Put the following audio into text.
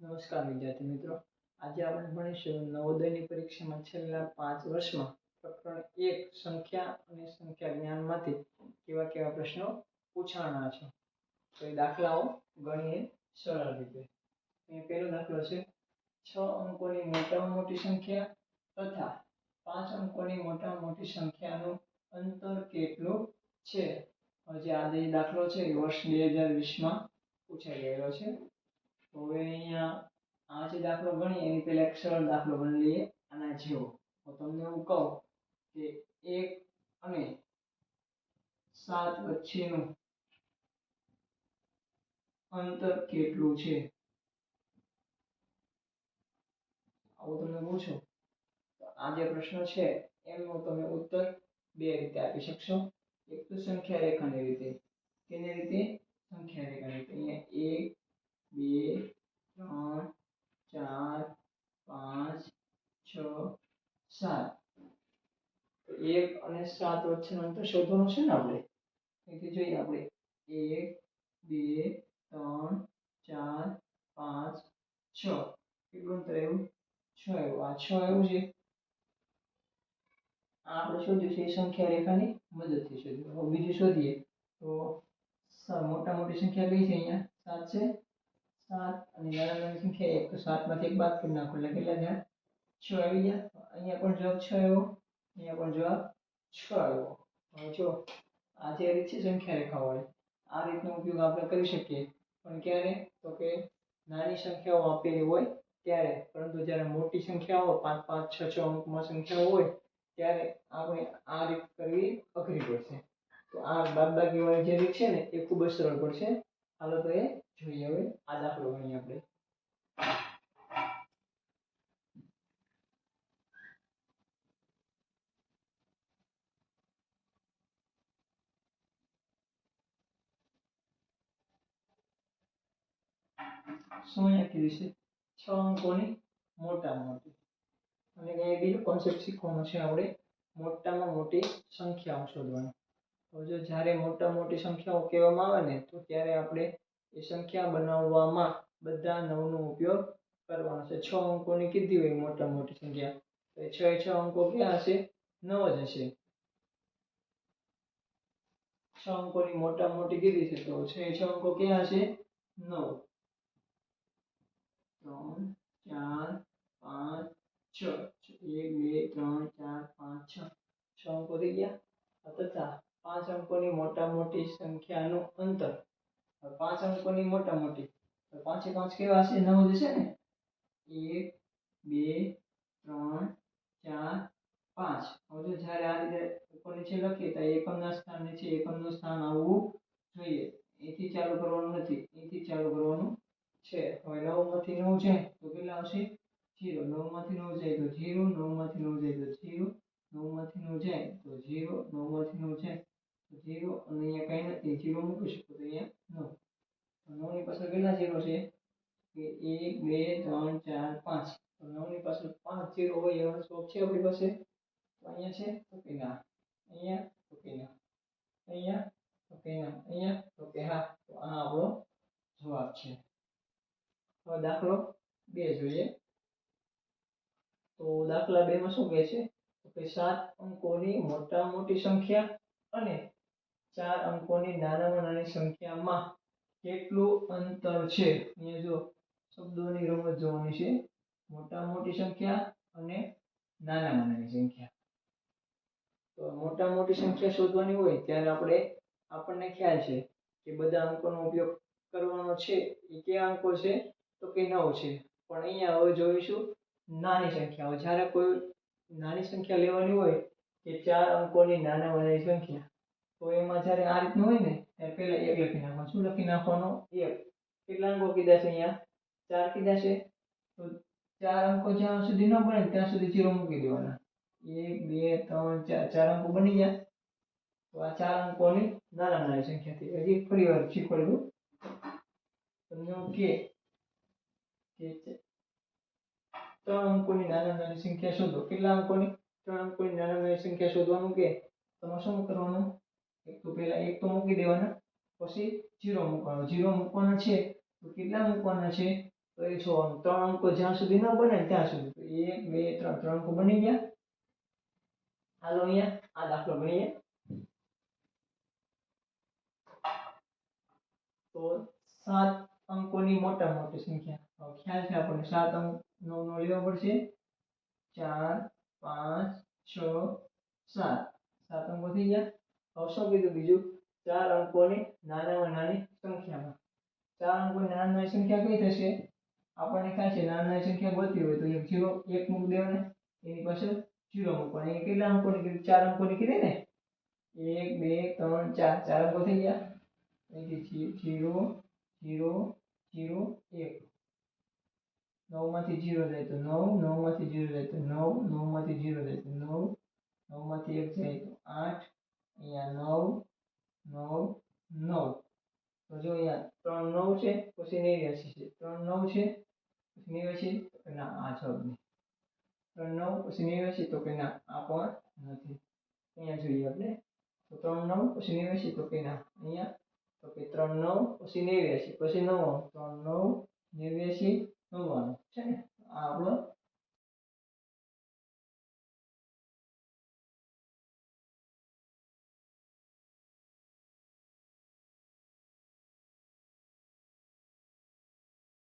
નમસ્કાર વિદ્યાર્થી મિત્રો. આજે આપણે ભણીશું નવોદયની પરીક્ષામાં છેલ્લા પાંચ વર્ષમાં પ્રકરણ એક સંખ્યા અને સંખ્યા જ્ઞાનમાંથી કેવા કેવા પ્રશ્નો પૂછાણા છે. તો એ દાખલાઓ ગણીએ સરળ રીતે. અહીં પહેલો દાખલો છે. છ અંકોની મોટામાં મોટી સંખ્યા તથા પાંચ અંકોની મોટામાં મોટી સંખ્યાનું અંતર કેટલું છે? જે આ દાખલો છે એ વર્ષ બે હજાર વીસમાં પૂછાઈ ગયેલો છે. હવે અહીંયા આ જે દાખલો ગણીએ, એની પહેલા એક સરળ દાખલો ગણી લઈએ, આના જેવો. હું તમને એવું કહું કે એક અને સાત વચ્ચેનું અંતર કેટલું છે? આવું તમને પૂછો. તો આ જે પ્રશ્ન છે, એમનો તમે ઉત્તર બે રીતે આપી શકશો. એક તો સંખ્યા રેખાની રીતે. કેની રીતે? સંખ્યા રેખાની રીતે. અહીંયા એક બે, ત્રણ, ચાર, પાંચ, છ, સાત. એક અને સાત વચ્ચેનો અંતર શોધવાનું છે ને આપણે? અહીંથી જોઈએ આપણે. એક, બે, ત્રણ, ચાર, પાંચ, છ. કેટલું અંતર આવ્યું છ આવ્યું. આ છ આવ્યું છે. આ આપણે શોધ્યું છે. એ સંખ્યા રેખાની મદદથી શોધ્યું. હવે બીજું શોધીએ. તો મોટા મોટી સંખ્યા કઈ છે અહીંયા? સાત છે. સાત અને નાના નાની સંખ્યા એક તો સાતમાંથી એક બાદ કરી નાખો એટલે કેટલા થયા છ આવી ગયા. અહીંયા પણ જવાબ છ આવ્યો. અહીંયા પણ જવાબ છ આવ્યો. હવે જો, આ જે રીત છે સંખ્યા રેખાવાળી આ રીતનો ઉપયોગ આપણે કરી શકીએ. પણ ક્યારે? તો કે નાની સંખ્યાઓ આપેલી હોય ત્યારે. પરંતુ જ્યારે મોટી સંખ્યાઓ પાંચ પાંચ, છ છ અંકમાં સંખ્યાઓ હોય, ત્યારે આપણે આ રીત કરવી અઘરી પડશે. તો આ બાદબાકી વાળી જે રીત છે ને, એ ખૂબ જ સરળ પડશે. હાલો તો એ જોઈએ હવે આ દાખલો ગણીએ આપણે શું અહીંયા કીધું છે છ અંકોની મોટામાં મોટી અને કંઈ બીજો કોન્સેપ્ટ શીખવાનો છે આપણે મોટામાં મોટી સંખ્યાઓ શોધવાની તો જો જ્યારે મોટા મોટી સંખ્યાઓ કહેવામાં આવે ને, તો ત્યારે આપણે એ સંખ્યા બનાવવામાં બધા નવનો ઉપયોગ કરવાનો છે. છ અંકોની કીધી હોય મોટા મોટી સંખ્યા એ છ છ અંકો ક્યાં હશે? નવ જ હશે. છ અંકોની મોટા મોટી કીધી છે, તો છ છ અંકો ક્યાં હશે? નવ. ત્રણ, ચાર, પાંચ, છ. એક, બે, ત્રણ, ચાર, પાંચ, છ. છ અંકો થઈ ગયા? તથા પાંચ અંકોની મોટા મોટી સંખ્યાનું અંતર. પાંચ અંકોની મોટા મોટી, તો પાંચે પાંચ કેવા હશે? નવ જ હશે ને? એક, બે, ત્રણ, ચાર, પાંચ. હવે જો જ્યારે આ રીતે ઉપર નીચે લખીએ તો એકમના સ્થાન નીચે એકમનું સ્થાન આવવું જોઈએ. એથી ચાલુ કરવાનું નથી. એથી ચાલુ કરવાનું છે. હવે નવમાંથી નવ જાય તો કેટલા આવશે? જીરો. નવમાંથી નવ જાય તો જીરો નવમાંથી નવ જાય તો જીરો નવમાંથી નવ જાય તો જીરો નવમાંથી નવ જાય જીરો અને અહીંયા કઈ નથી જીરો મૂકી શકો તો અહીંયા. નવ તો નવની પાછળ કેટલા જીરો છે? કે એક, બે, ત્રણ, ચાર, પાંચ. તો નવની પાછળ પાંચ જીરો હોય એવો સ્કોપ છે આપણી પાસે? તો અહીંયા છે, તો કે ના. અહીંયા, તો કે ના. અહીંયા, તો કે ના. અહીંયા, તો કે હા. તો આ આપણો જવાબ છે. હવે દાખલો બે જોઈએ. તો દાખલા બે માં શું કહે છે? તો કે સાત અંકોની મોટા મોટી સંખ્યા અને ચાર અંકોની નાનામાં નાની સંખ્યામાં કેટલું અંતર છે? અહીંયા જો શબ્દોની રમત જોવાની છે. મોટા મોટી સંખ્યા અને નાનામાં નાની સંખ્યા. તો મોટા મોટી સંખ્યા શોધવાની હોય ત્યારે આપણે આપણને ખ્યાલ છે કે બધા અંકોનો ઉપયોગ કરવાનો છે. એ કયા અંકો છે? તો કે નવ છે. પણ અહીંયા હવે જોઈશું નાની સંખ્યાઓ જ્યારે કોઈ નાની સંખ્યા લેવાની હોય કે ચાર અંકોની નાના નાની સંખ્યા તો એમાં જ્યારે આ રીતનું હોય ને, ત્યારે પહેલા એક લખી નાખવાનું. શું લખી નાખવાનો? એક. કેટલા અંકો કીધા છે અહીંયા? ચાર કીધા છે? તો ચાર અંકો જ્યાં સુધી ન બને ત્યાં સુધી જીરો મૂકી દેવાના. એક, બે, ત્રણ, ચાર. ચાર અંકો બની ગયા. તો આ ચાર અંકોની નાના નાની સંખ્યાથી હજી ફરી વાર શીખવાડું. તમને હું કે ત્રણ અંકોની નાના નાની સંખ્યા શોધો. કેટલા અંકોની? ત્રણ અંકોની નાના નાની સંખ્યા શોધવાનું કે? તમારે શું કરવાનું? એક તો પહેલા એક તો મૂકી દેવાના, પછી જીરો મૂકવાનો. જીરો મૂકવાના છે તો કેટલા મૂકવાના છે? તો એ જોવાનું ત્રણ અંકો જ્યાં સુધી ન બને ત્યાં સુધી. તો એક, બે, ત્રણ ત્રણ અંકો બની ગયા. હાલો અહીંયા, આ દાખલો ભણીએ તો સાત અંકોની મોટા મોટી સંખ્યા. ખ્યાલ છે આપણને. સાત અંક નો નો લેવો પડશે. ચાર, પાંચ, છ, સાત. સાત અંકો થઈ ગયા. હવે શું કીધું બીજું ચાર અંકોની નાનામાં નાની સંખ્યામાં ચાર અંકોની નાની નાની સંખ્યા કઈ થશે આપણને ખ્યાલ છે નાની નાની સંખ્યા ગોતવી હોય તો એક જીરો એક મૂકી દેવાને એની પાછળ જીરો મૂકવાના એ કેટલા અંકોની કીધી ચાર અંકોની કીધી ને એક બે ત્રણ ચાર ચાર અંકો થઈ ગયા અહીંથી જીરો જીરો જીરો એક. નવમાંથી જીરો જાય તો નવ નવમાંથી જીરો જાય તો નવ નવમાંથી જીરો જાય તો નવ નવમાંથી એક જાય તો આઠ અહીંયા નવ નવ નવ. તો જો અહીંયા ત્રણ નવ છે, પછી નેવ્યાસી છે. ત્રણ નવ છે, પછી નેવ્યાસી ના, આ જવાબ નહીં. ત્રણ નવ, પછી નેવ્યાસી, તો કે ના, આ પણ નથી. અહીંયા જોઈએ આપણે. તો ત્રણ નવ, પછી નેવ્યાસી, તો કે ના, અહીંયા. તો કે ત્રણ નવ, પછી નેવ્યાસી, પછી નવ્વાણું ત્રણ નવ, નેવ્યાસી, નવ્વાણું. છે ને? આ આપણો